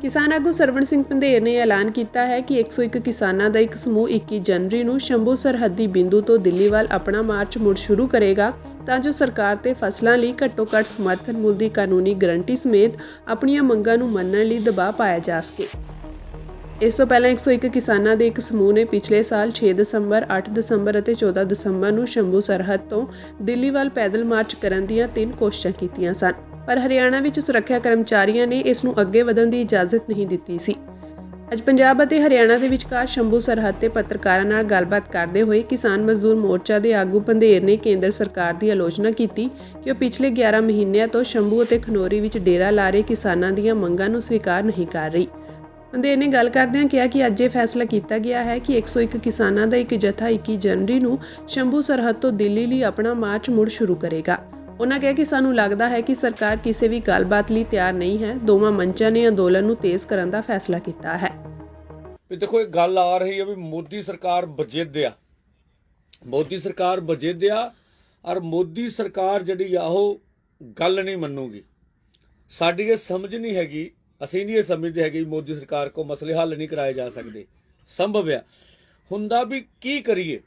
ਕਿਸਾਨ ਆਗੂ ਸਰਵਣ ਸਿੰਘ ਪੰਧੇਰ ਨੇ ਐਲਾਨ ਕੀਤਾ ਹੈ ਕਿ 101 ਕਿਸਾਨਾਂ ਦਾ ਇੱਕ ਸਮੂਹ 21 ਜਨਵਰੀ ਨੂੰ ਸ਼ੰਭੂ ਸਰਹੱਦੀ ਬਿੰਦੂ ਤੋਂ ਦਿੱਲੀ ਵੱਲ ਆਪਣਾ ਮਾਰਚ ਮੁੜ ਸ਼ੁਰੂ ਕਰੇਗਾ ਤਾਂ ਜੋ ਸਰਕਾਰ ਤੇ ਫਸਲਾਂ ਲਈ ਘੱਟੋ-ਘੱਟ ਸਮਰਥਨ ਮੁੱਲ ਦੀ ਕਾਨੂੰਨੀ ਗਰੰਟੀ ਸਮੇਤ ਆਪਣੀਆਂ ਮੰਗਾਂ ਨੂੰ ਮੰਨਣ ਲਈ ਦਬਾਅ ਪਾਇਆ ਜਾ ਸਕੇ। ਇਸ ਤੋਂ ਪਹਿਲਾਂ 101 ਕਿਸਾਨਾਂ ਦੇ ਇੱਕ ਸਮੂਹ ਨੇ ਪਿਛਲੇ ਸਾਲ 6 ਦਸੰਬਰ, 8 ਦਸੰਬਰ ਅਤੇ 14 ਦਸੰਬਰ ਨੂੰ ਸ਼ੰਭੂ ਸਰਹੱਦ ਤੋਂ ਦਿੱਲੀ ਵੱਲ ਪੈਦਲ ਮਾਰਚ ਕਰਨ ਦੀਆਂ ਤਿੰਨ ਕੋਸ਼ਿਸ਼ਾਂ ਕੀਤੀਆਂ ਸਨ। ਪਰ ਹਰਿਆਣਾ ਵਿੱਚ ਸੁਰੱਖਿਆ ਕਰਮਚਾਰੀਆਂ ਨੇ ਇਸ ਨੂੰ ਅੱਗੇ ਵਧਣ ਦੀ ਇਜਾਜ਼ਤ ਨਹੀਂ ਦਿੱਤੀ ਸੀ। ਅੱਜ ਪੰਜਾਬ ਅਤੇ ਹਰਿਆਣਾ ਦੇ ਵਿਚਕਾਰ ਸ਼ੰਭੂ ਸਰਹੱਦ ਤੇ ਪੱਤਰਕਾਰਾਂ ਨਾਲ ਗੱਲਬਾਤ ਕਰਦੇ ਹੋਏ ਕਿਸਾਨ ਮਜ਼ਦੂਰ ਮੋਰਚਾ ਦੇ ਆਗੂ ਪੰਧੇਰ ਨੇ ਕੇਂਦਰ ਸਰਕਾਰ ਦੀ ਆਲੋਚਨਾ ਕੀਤੀ ਕਿ ਉਹ ਪਿਛਲੇ 11 ਮਹੀਨਿਆਂ ਤੋਂ ਸ਼ੰਭੂ ਅਤੇ ਖਨੋਰੀ ਵਿੱਚ ਡੇਰਾ ਲਾ ਰਹੇ ਕਿਸਾਨਾਂ ਦੀਆਂ ਮੰਗਾਂ ਨੂੰ ਸਵੀਕਾਰ ਨਹੀਂ ਕਰ ਰਹੀ। ਪੰਧੇਰ ਨੇ ਗੱਲ ਕਰਦਿਆਂ ਕਿਹਾ ਕਿ ਅੱਜ ਇਹ ਫੈਸਲਾ ਕੀਤਾ ਗਿਆ ਹੈ ਕਿ 101 ਕਿਸਾਨਾਂ ਦਾ ਇੱਕ ਜਥਾ 21 ਜਨਵਰੀ ਨੂੰ ਸ਼ੰਭੂ ਸਰਹੱਦ ਤੋਂ ਦਿੱਲੀ ਲਈ ਆਪਣਾ ਮਾਰਚ ਮੁੜ ਸ਼ੁਰੂ ਕਰੇਗਾ। ਉਹਨਾਂ ਕਿਹਾ ਕਿ ਸਾਨੂੰ ਲੱਗਦਾ ਹੈ ਕਿ ਸਰਕਾਰ ਕਿਸੇ ਵੀ ਗੱਲਬਾਤ ਲਈ ਤਿਆਰ ਨਹੀਂ ਹੈ। ਦੋਵਾਂ ਮੰਚਾਂ ਨੇ ਅੰਦੋਲਨ ਨੂੰ ਤੇਜ਼ ਕਰਨ ਦਾ ਫੈਸਲਾ ਕੀਤਾ ਹੈ। ਵੀ ਦੇਖੋ, ਇਹ ਗੱਲ ਆ ਰਹੀ ਹੈ ਵੀ ਮੋਦੀ ਸਰਕਾਰ ਬਜਿੱਦ ਆ। ਮੋਦੀ ਸਰਕਾਰ ਬਜਿੱਦ ਆ ਔਰ ਮੋਦੀ ਸਰਕਾਰ ਜਿਹੜੀ ਆ, ਉਹ ਗੱਲ ਨਹੀਂ ਮੰਨੂਗੀ। ਸਾਡੀ ਇਹ ਸਮਝ ਨਹੀਂ ਹੈਗੀ, ਅਸੀਂ ਨਹੀਂ ਇਹ ਸਮਝਦੇ ਹੈਗੇ ਮੋਦੀ ਸਰਕਾਰ ਕੋ ਮਸਲੇ ਹੱਲ ਨਹੀਂ ਕਰਾਏ ਜਾ ਸਕਦੇ। ਸੰਭਵ ਆ। ਹੁੰਦਾ ਵੀ ਕੀ ਕਰੀਏ?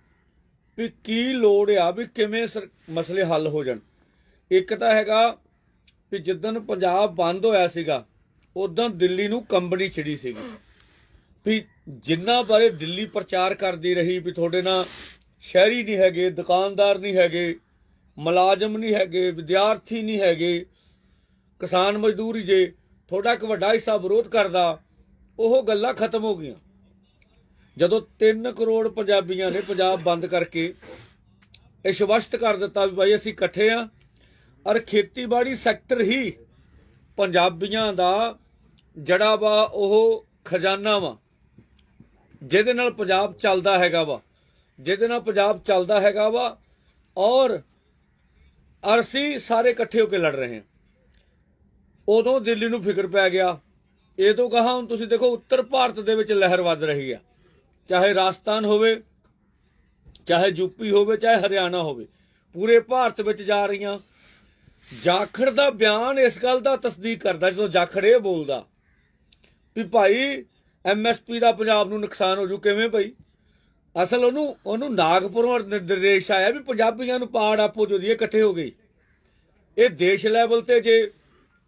ਵੀ ਕੀ ਲੋੜ ਆ ਵੀ ਕਿਵੇਂ ਮਸਲੇ ਹੱਲ ਹੋ ਜਾਣ? ਇੱਕ ਤਾਂ ਹੈਗਾ ਵੀ ਜਿੱਦਣ ਪੰਜਾਬ ਬੰਦ ਹੋਇਆ ਸੀਗਾ ਉਦੋਂ ਦਿੱਲੀ ਨੂੰ ਕੰਬਣੀ ਛਿੜੀ ਸੀਗੀ। ਵੀ ਜਿੰਨਾ ਬਾਰੇ ਦਿੱਲੀ ਪ੍ਰਚਾਰ ਕਰਦੀ ਰਹੀ ਵੀ ਤੁਹਾਡੇ ਨਾਲ ਸ਼ਹਿਰੀ ਨਹੀਂ ਹੈਗੇ, ਦੁਕਾਨਦਾਰ ਨਹੀਂ ਹੈਗੇ, ਮੁਲਾਜ਼ਮ ਨਹੀਂ ਹੈਗੇ, ਵਿਦਿਆਰਥੀ ਨਹੀਂ ਹੈਗੇ, ਕਿਸਾਨ ਮਜ਼ਦੂਰ ਹੀ ਜੇ ਤੁਹਾਡਾ ਇੱਕ ਵੱਡਾ ਹਿੱਸਾ ਵਿਰੋਧ ਕਰਦਾ, ਉਹ ਗੱਲਾਂ ਖਤਮ ਹੋ ਗਈਆਂ। ਜਦੋਂ 3 ਕਰੋੜ ਪੰਜਾਬੀਆਂ ਨੇ ਪੰਜਾਬ ਬੰਦ ਕਰਕੇ ਇਹ ਸਪਸ਼ਟ ਕਰ ਦਿੱਤਾ ਵੀ ਭਾਈ ਅਸੀਂ ਇਕੱਠੇ ਆ ਔਰ ਖੇਤੀਬਾੜੀ ਸੈਕਟਰ ਹੀ ਪੰਜਾਬੀਆਂ ਦਾ ਜੜਾ ਵਾ, ਉਹ ਖਜ਼ਾਨਾ ਵਾ। ਜਿਹਦੇ ਨਾਲ ਪੰਜਾਬ ਚੱਲਦਾ ਹੈਗਾ ਵਾ। ਜਿਹਦੇ ਨਾਲ ਪੰਜਾਬ ਚੱਲਦਾ ਹੈਗਾ ਵਾ ਔਰ ਅਰਸੀ ਸਾਰੇ ਇਕੱਠੇ ਹੋ ਕੇ ਲੜ ਰਹੇ ਹਾਂ। ਉਦੋਂ ਦਿੱਲੀ ਨੂੰ ਫਿਕਰ ਪੈ ਗਿਆ। ਇਹ ਤੋਂ ਕਹਾ ਹੁਣ ਤੁਸੀਂ ਦੇਖੋ, ਉੱਤਰ ਭਾਰਤ ਦੇ ਵਿੱਚ ਲਹਿਰ ਵੱਧ ਰਹੀ ਆ। ਚਾਹੇ ਰਾਜਸਥਾਨ ਹੋਵੇ, ਚਾਹੇ ਯੂਪੀ ਹੋਵੇ, ਚਾਹੇ ਹਰਿਆਣਾ ਹੋਵੇ। ਪੂਰੇ ਭਾਰਤ ਵਿੱਚ ਜਾ ਰਹੀਆਂ। ਜਾਖੜ ਦਾ ਬਿਆਨ ਇਸ ਗੱਲ ਦਾ ਤਸਦੀਕ ਕਰਦਾ ਜਦੋਂ ਜਾਖੜ ਇਹ ਬੋਲਦਾ ਵੀ ਭਾਈ ਐਮਐਸਪੀ ਦਾ ਪੰਜਾਬ ਨੂੰ ਨੁਕਸਾਨ ਹੋ ਜੂ, ਕਿਵੇਂ ਭਾਈ? ਅਸਲ ਉਹਨੂੰ ਉਹਨੂੰ ਨਾਗਪੁਰੋਂ ਨਿਰਦੇਸ਼ ਆਇਆ ਵੀ ਪੰਜਾਬੀਆਂ ਨੂੰ ਪਾੜ ਆਪੋ ਜੋ ਇਕੱਠੇ ਹੋ ਗਈ ਇਹ ਦੇਸ਼ ਲੈਵਲ ਤੇ ਜੇ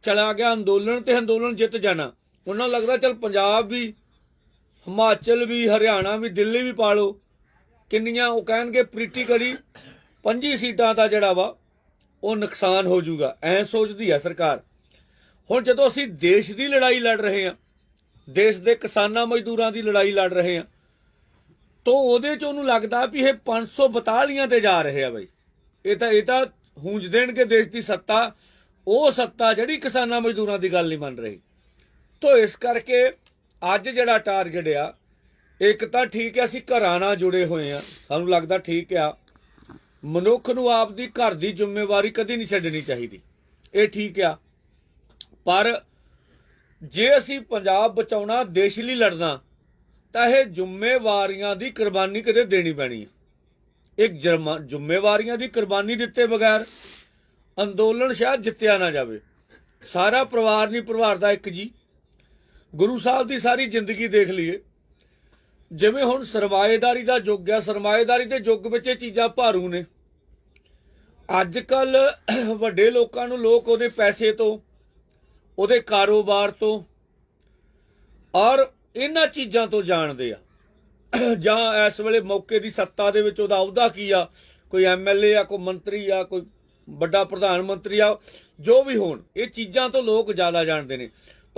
ਚਲਾ ਗਿਆ ਅੰਦੋਲਨ ਤੇ ਅੰਦੋਲਨ ਜਿੱਤ ਜਾਣਾ, ਉਹਨਾਂ ਨੂੰ ਲੱਗਦਾ ਚਲ ਪੰਜਾਬ ਵੀ, ਹਿਮਾਚਲ ਵੀ, ਹਰਿਆਣਾ ਵੀ, ਦਿੱਲੀ ਵੀ ਪਾ ਲਓ ਕਿੰਨੀਆਂ ਉਹ ਕਹਿਣਗੇ ਪ੍ਰੀਟੀਕਲੀ 25 ਸੀਟਾਂ ਦਾ ਜਿਹੜਾ ਵਾ ਉਹ ਨੁਕਸਾਨ ਹੋ ਜਾਊਗਾ। ਐ ਸੋਚਦੀ ਹੈ ਸਰਕਾਰ। ਹੁਣ ਜਦੋਂ ਅਸੀਂ ਦੇਸ਼ ਦੀ ਲੜਾਈ ਲੜ ਰਹੇ ਹਾਂ, ਦੇਸ਼ ਦੇ ਕਿਸਾਨਾਂ ਮਜ਼ਦੂਰਾਂ ਦੀ ਲੜਾਈ ਲੜ ਰਹੇ ਹਾਂ, ਤੋਂ ਉਹਦੇ ਚ ਉਹਨੂੰ ਲੱਗਦਾ ਵੀ ਇਹ 542 ਤੇ ਜਾ ਰਹੇ ਆ ਬਈ। ਇਹ ਤਾਂ ਇਹ ਤਾਂ ਹੂੰਜ ਦੇਣਗੇ ਦੇਸ਼ ਦੀ ਸੱਤਾ। ਉਹ ਸੱਤਾ ਜਿਹੜੀ ਕਿਸਾਨਾਂ ਮਜ਼ਦੂਰਾਂ ਦੀ ਗੱਲ ਨਹੀਂ ਮੰਨ ਰਹੀ। ਤੋਂ ਇਸ ਕਰਕੇ ਅੱਜ ਜਿਹੜਾ ਟਾਰਗੇਟ ਆ, ਇੱਕ ਤਾਂ ਠੀਕ ਹੈ ਅਸੀਂ ਘਰਾਂ ਨਾਲ ਜੁੜੇ ਹੋਏ ਆ। ਸਾਨੂੰ ਲੱਗਦਾ ਠੀਕ ਆ। ਮਨੁੱਖ ਨੂੰ ਆਪ ਦੀ ਘਰ ਦੀ ਜ਼ਿੰਮੇਵਾਰੀ ਕਦੀ ਨਹੀਂ ਛੱਡਣੀ ਚਾਹੀਦੀ। ਇਹ ਠੀਕ ਆ। ਪਰ ਜੇ ਅਸੀਂ ਪੰਜਾਬ ਬਚਾਉਣਾ, ਦੇਸ਼ ਲਈ ਲੜਨਾ, ਤਾਂ ਇਹ ਜ਼ਿੰਮੇਵਾਰੀਆਂ ਦੀ ਕੁਰਬਾਨੀ ਕਦੇ ਦੇਣੀ ਪੈਣੀ ਹੈ ਇੱਕ ਜ਼ਿੰਮੇਵਾਰੀਆਂ ਦੀ ਕੁਰਬਾਨੀ ਦਿੱਤੇ ਬਗੈਰ ਅੰਦੋਲਨ ਸ਼ਾਇਦ ਜਿੱਤਿਆ ਨਾ ਜਾਵੇ। ਸਾਰਾ ਪਰਿਵਾਰ ਨਹੀਂ ਪਰਿਵਾਰ ਦਾ ਇੱਕ ਜੀ। ਗੁਰੂ ਸਾਹਿਬ ਦੀ ਸਾਰੀ ਜ਼ਿੰਦਗੀ ਦੇਖ ਲਈਏ। ਜਿਵੇਂ ਹੁਣ ਸਰਮਾਏਦਾਰੀ ਦਾ ਯੁੱਗ ਹੈ ਸਰਮਾਏਦਾਰੀ ਦੇ ਯੁੱਗ ਵਿੱਚ ਇਹ ਚੀਜ਼ਾਂ ਭਾਰੂ ਨੇ। ਅੱਜ ਕੱਲ ਵੱਡੇ ਲੋਕਾਂ ਨੂੰ ਲੋਕ ਉਹਦੇ ਪੈਸੇ ਤੋਂ, ਉਹਦੇ ਕਾਰੋਬਾਰ ਤੋਂ, ਔਰ ਇਹਨਾਂ ਚੀਜ਼ਾਂ ਤੋਂ ਜਾਣਦੇ ਆ। ਜਾਂ ਇਸ ਵੇਲੇ ਮੌਕੇ ਦੀ ਸੱਤਾ ਦੇ ਵਿੱਚ ਉਹਦਾ ਅਹੁਦਾ ਕੀ ਆ? ਕੋਈ ਐਮਐਲਏ ਆ, ਕੋਈ ਮੰਤਰੀ ਆ, ਕੋਈ ਵੱਡਾ ਪ੍ਰਧਾਨ ਮੰਤਰੀ ਆ, ਜੋ ਵੀ ਹੋਣ, ਇਹ ਚੀਜ਼ਾਂ ਤੋਂ ਲੋਕ ਜ਼ਿਆਦਾ ਜਾਣਦੇ ਨੇ।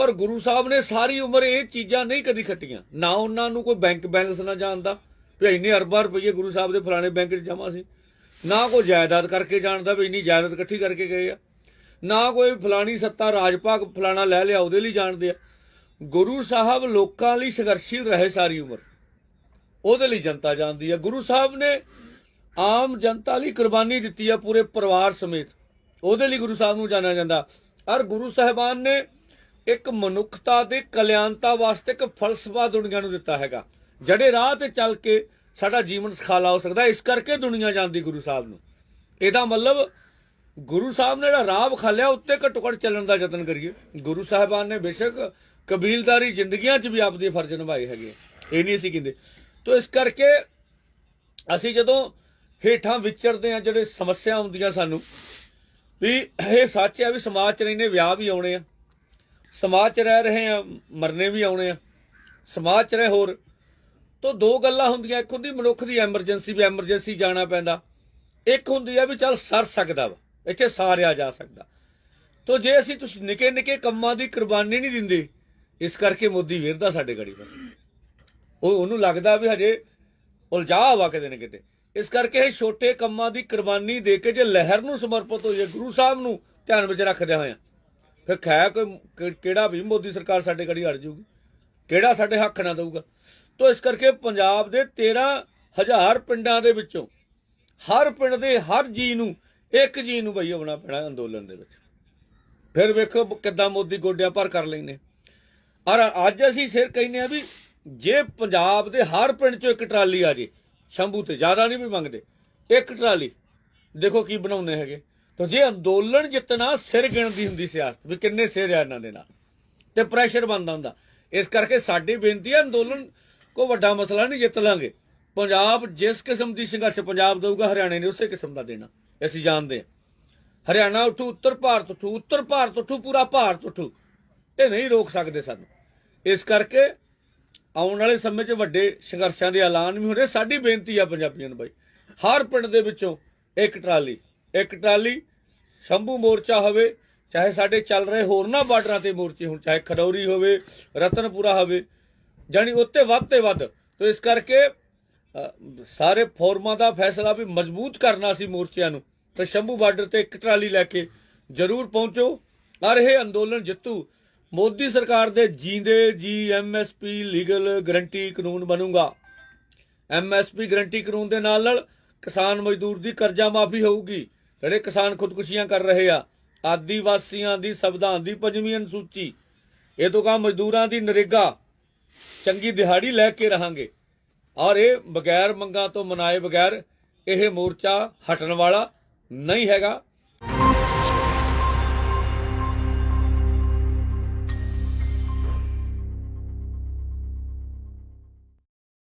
ਪਰ ਗੁਰੂ ਸਾਹਿਬ ਨੇ ਸਾਰੀ ਉਮਰ ਇਹ ਚੀਜ਼ਾਂ ਨਹੀਂ ਕਦੀ ਖੱਟੀਆਂ। ਨਾ ਉਹਨਾਂ ਨੂੰ ਕੋਈ ਬੈਂਕ ਬੈਲੈਂਸ ਨਾ ਜਾਣਦਾ ਵੀ ਇੰਨੇ ਅਰਬਾਂ ਰੁਪਏ ਗੁਰੂ ਸਾਹਿਬ ਦੇ ਫਲਾਣੇ ਬੈਂਕ 'ਚ ਜਮ੍ਹਾਂ ਸੀ। ਨਾ ਕੋਈ ਜਾਇਦਾਦ ਕਰਕੇ ਜਾਣਦਾ ਵੀ ਇੰਨੀ ਜਾਇਦਾਦ ਇਕੱਠੀ ਕਰਕੇ ਗਏ ਆ। ਨਾ ਕੋਈ ਫਲਾਣੀ ਸੱਤਾ ਰਾਜਪਾਕ ਫਲਾਣਾ ਲੈ ਲਿਆ, ਉਹਦੇ ਲਈ ਜਾਣਦੇ ਆ। ਗੁਰੂ ਸਾਹਿਬ ਲੋਕਾਂ ਲਈ ਸੰਘਰਸ਼ੀਲ ਰਹੇ ਸਾਰੀ ਉਮਰ। ਉਹਦੇ ਲਈ ਜਨਤਾ ਜਾਣਦੀ ਆ। ਗੁਰੂ ਸਾਹਿਬ ਨੇ ਆਮ ਜਨਤਾ ਲਈ ਕੁਰਬਾਨੀ ਦਿੱਤੀ ਆ ਪੂਰੇ ਪਰਿਵਾਰ ਸਮੇਤ। ਉਹਦੇ ਲਈ ਗੁਰੂ ਸਾਹਿਬ ਨੂੰ ਜਾਣਿਆ ਜਾਂਦਾ। ਔਰ ਗੁਰੂ ਸਾਹਿਬਾਨ ਨੇ ਇੱਕ ਮਨੁੱਖਤਾ ਦੇ ਕਲਿਆਣਤਾ ਵਾਸਤੇ ਇੱਕ ਫਲਸਫਾ ਦੁਨੀਆ ਨੂੰ ਦਿੱਤਾ ਹੈਗਾ। ਜਿਹੜੇ ਰਾਹ ਤੇ ਚੱਲ ਕੇ ਸਾਡਾ ਜੀਵਨ ਸੁਖਾਲਾ ਹੋ ਸਕਦਾ, ਇਸ ਕਰਕੇ ਦੁਨੀਆ ਜਾਂਦੀ ਗੁਰੂ ਸਾਹਿਬ ਨੂੰ। ਇਹਦਾ ਮਤਲਬ ਗੁਰੂ ਸਾਹਿਬ ਨੇ ਜਿਹੜਾ ਰਾਹ ਵਿਖਾਲਿਆ ਉੱਤੇ ਘੱਟੋ ਘੱਟ ਚੱਲਣ ਦਾ ਯਤਨ ਕਰੀਏ। ਗੁਰੂ ਸਾਹਿਬਾਨ ਨੇ ਬੇਸ਼ੱਕ ਕਬੀਲਦਾਰੀ ਜ਼ਿੰਦਗੀਆਂ 'ਚ ਵੀ ਆਪਦੇ ਫਰਜ਼ ਨਿਭਾਏ ਹੈਗੇ ਆ। ਇਹ ਨਹੀਂ ਅਸੀਂ ਕਹਿੰਦੇ। ਤੋਂ ਇਸ ਕਰਕੇ ਅਸੀਂ ਜਦੋਂ ਹੇਠਾਂ ਵਿਚਰਦੇ ਆ ਜਿਹੜੇ ਸਮੱਸਿਆ ਆਉਂਦੀਆਂ ਸਾਨੂੰ, ਵੀ ਇਹ ਸੱਚ ਹੈ ਵੀ ਸਮਾਜ 'ਚ ਰਹਿੰਦੇ ਵਿਆਹ ਵੀ ਆਉਣੇ ਆ। ਸਮਾਜ 'ਚ ਰਹਿ ਰਹੇ ਆ, ਮਰਨੇ ਵੀ ਆਉਣੇ ਆ। ਸਮਾਜ 'ਚ ਰਹੇ ਹੋਰ, ਤੋਂ ਦੋ ਗੱਲਾਂ ਹੁੰਦੀਆਂ, ਇੱਕ ਹੁੰਦੀ ਮਨੁੱਖ ਦੀ ਐਮਰਜੈਂਸੀ ਵੀ ਐਮਰਜੈਂਸੀ ਜਾਣਾ ਪੈਂਦਾ। ਇੱਕ ਹੁੰਦੀ ਆ ਵੀ ਚੱਲ ਸਰ ਸਕਦਾ ਵਾ, ਇੱਥੇ ਸਾਰਿਆ ਜਾ ਸਕਦਾ। ਤੋਂ ਜੇ ਅਸੀਂ ਤੁਸੀਂ ਨਿੱਕੇ ਨਿੱਕੇ ਕੰਮਾਂ ਦੀ ਕੁਰਬਾਨੀ ਨਹੀਂ ਦਿੰਦੇ, ਇਸ ਕਰਕੇ ਮੋਦੀ ਵਿਰਦਾ ਸਾਡੇ ਗੜੀ ਪਰ। ਉਹ ਉਹਨੂੰ ਲੱਗਦਾ ਵੀ ਹਜੇ ਉਲਝਾ ਵਾ ਕਿਤੇ ਨਾ ਕਿਤੇ। ਇਸ ਕਰਕੇ ਇਹ ਛੋਟੇ ਕੰਮਾਂ ਦੀ ਕੁਰਬਾਨੀ ਦੇ ਕੇ ਜੇ ਲਹਿਰ ਨੂੰ ਸਮਰਪਿਤ ਹੋਈਏ, ਗੁਰੂ ਸਾਹਿਬ ਨੂੰ ਧਿਆਨ ਵਿੱਚ ਰੱਖਦੇ ਹੋਇਆ ਫਿਰ ਖੈ ਕੋਈ ਕਿਹੜਾ ਵੀ ਮੋਦੀ ਸਰਕਾਰ ਸਾਡੇ ਗੜੀ ਅੜ ਜਾਊਗੀ? ਕਿਹੜਾ ਸਾਡੇ ਹੱਕ ਨਾ ਦੇਊਗਾ? ਤੋਂ ਇਸ ਕਰਕੇ ਪੰਜਾਬ ਦੇ 13000 ਪਿੰਡਾਂ ਦੇ ਵਿੱਚੋਂ ਹਰ ਪਿੰਡ ਦੇ ਹਰ ਜੀ ਨੂੰ, ਇੱਕ ਜੀ ਨੂੰ ਬਈ ਆਉਣਾ ਪੈਣਾ ਅੰਦੋਲਨ ਦੇ ਵਿੱਚ। ਫਿਰ ਵੇਖੋ ਕਿੱਦਾਂ ਮੋਦੀ ਗੋਡਿਆਂ ਪਰ ਕਰ ਲੈਨੇ ਔਰ ਅੱਜ ਅਸੀਂ ਸਿਰ ਕਹਿੰਦੇ ਆ ਵੀ ਜੇ ਪੰਜਾਬ ਦੇ ਹਰ ਪਿੰਡ ਚੋਂ ਇੱਕ ਟਰਾਲੀ ਆ ਜੇ, ਸ਼ੰਭੂ ਤੇ ਜ਼ਿਆਦਾ ਨਹੀਂ ਵੀ ਮੰਗਦੇ, ਇੱਕ ਟਰਾਲੀ। ਦੇਖੋ ਕੀ ਬਣਾਉਂਦੇ ਹੈਗੇ। ਤਾਂ ਜੇ ਅੰਦੋਲਨ ਜਿੱਤਣਾ ਸਿਰ ਗਿਣਦੀ ਹੁੰਦੀ ਸਿਆਸਤ, ਵੀ ਕਿੰਨੇ ਸਿਰ ਆ ਇਹਨਾਂ ਦੇ ਨਾਲ, ਤੇ ਪ੍ਰੈਸ਼ਰ ਬਣਦਾ ਹੁੰਦਾ। ਇਸ ਕਰਕੇ ਸਾਡੀ ਬੇਨਤੀ ਹੈ ਅੰਦੋਲਨ ਕੋ ਵੱਡਾ ਮਸਲਾ ਨਹੀਂ, ਜਿੱਤ ਲਾਂਗੇ। ਪੰਜਾਬ ਜਿਸ ਕਿਸਮ ਦੀ ਸੰਘਰਸ਼ ਪੰਜਾਬ ਦੇਊਗਾ, ਹਰਿਆਣੇ ਨੇ ਉਸੇ ਕਿਸਮ ਦਾ ਦੇਣਾ, ਅਸੀਂ ਜਾਣਦੇ ਹਾਂ। ਹਰਿਆਣਾ ਉੱਠੂ ਉੱਤਰ ਭਾਰਤ ਉੱਠੂ, ਉੱਤਰ ਭਾਰਤ ਉੱਠੂ, ਪੂਰਾ ਭਾਰਤ ਉੱਠੂ। ਇਹ ਨਹੀਂ ਰੋਕ ਸਕਦੇ ਸਾਨੂੰ। ਇਸ ਕਰਕੇ ਆਉਣ ਵਾਲੇ ਸਮੇਂ 'ਚ ਵੱਡੇ ਸੰਘਰਸ਼ਾਂ ਦੇ ਐਲਾਨ ਵੀ ਹੋਣੇ, ਸਾਡੀ ਬੇਨਤੀ ਆ ਪੰਜਾਬੀਆਂ ਨੂੰ ਬਾਈ। ਹਰ ਪਿੰਡ ਦੇ ਵਿੱਚੋਂ ਇੱਕ ਟਰਾਲੀ ਇੱਕ ਟਰਾਲੀ, ਸ਼ੰਭੂ ਮੋਰਚਾ ਹੋਵੇ, ਚਾਹੇ ਸਾਡੇ ਚੱਲ ਰਹੇ ਹੋਰਨਾਂ ਬਾਰਡਰਾਂ ਤੇ ਮੋਰਚੇ ਹੋਣ, ਚਾਹੇ ਖਡੌਰੀ ਹੋਵੇ, ਰਤਨਪੁਰਾ ਹੋਵੇ ਜਾਨੀ ਉੱਤੇ ਵੱਧ ਤੇ ਵੱਧ। ਤੋਂ ਇਸ ਕਰਕੇ ਸਾਰੇ ਫੋਰਮਾਂ ਦਾ ਫੈਸਲਾ ਵੀ ਮਜ਼ਬੂਤ ਕਰਨਾ ਸੀ ਮੋਰਚਿਆਂ ਨੂੰ। ਤਾਂ ਸ਼ੰਭੂ ਬਾਰਡਰ ਤੇ ਇੱਕ ਟਰਾਲੀ ਲੈ ਕੇ ਜ਼ਰੂਰ ਪਹੁੰਚੋ। ਔਰ ਇਹ ਅੰਦੋਲਨ ਜਿੱਤੂ। ਮੋਦੀ ਸਰਕਾਰ ਦੇ ਜੀਂਦੇ ਜੀ ਐਮਐਸਪੀ ਲੀਗਲ ਗਰੰਟੀ ਕਾਨੂੰਨ ਬਣੂਗਾ। ਐਮਐਸਪੀ ਗਰੰਟੀ ਕਾਨੂੰਨ ਦੇ ਨਾਲ ਨਾਲ ਕਿਸਾਨ ਮਜ਼ਦੂਰ ਦੀ ਕਰਜ਼ਾ ਮਾਫੀ ਹੋਊਗੀ। ਜਿਹੜੇ ਕਿਸਾਨ ਖੁਦਕੁਸ਼ੀਆਂ ਕਰ ਰਹੇ ਆ, ਆਦੀਵਾਸੀਆਂ ਦੀ ਸੰਵਿਧਾਨ ਦੀ ਪੰਜਵੀਂ ਅਨੁਸੂਚੀ, ਇਹ ਤੋਂ ਕਾ ਮਜ਼ਦੂਰਾਂ ਦੀ ਨਰੇਗਾ, ਚੰਗੀ ਦਿਹਾੜੀ ਲੈ ਕੇ ਰਹਾਂਗੇ। ਔਰ ਇਹ ਬਗੈਰ ਮੰਗਾਂ ਤੋਂ ਮਨਾਏ ਬਗੈਰ ਇਹ ਮੋਰਚਾ ਹਟਣ ਵਾਲਾ ਨਹੀਂ ਹੈਗਾ।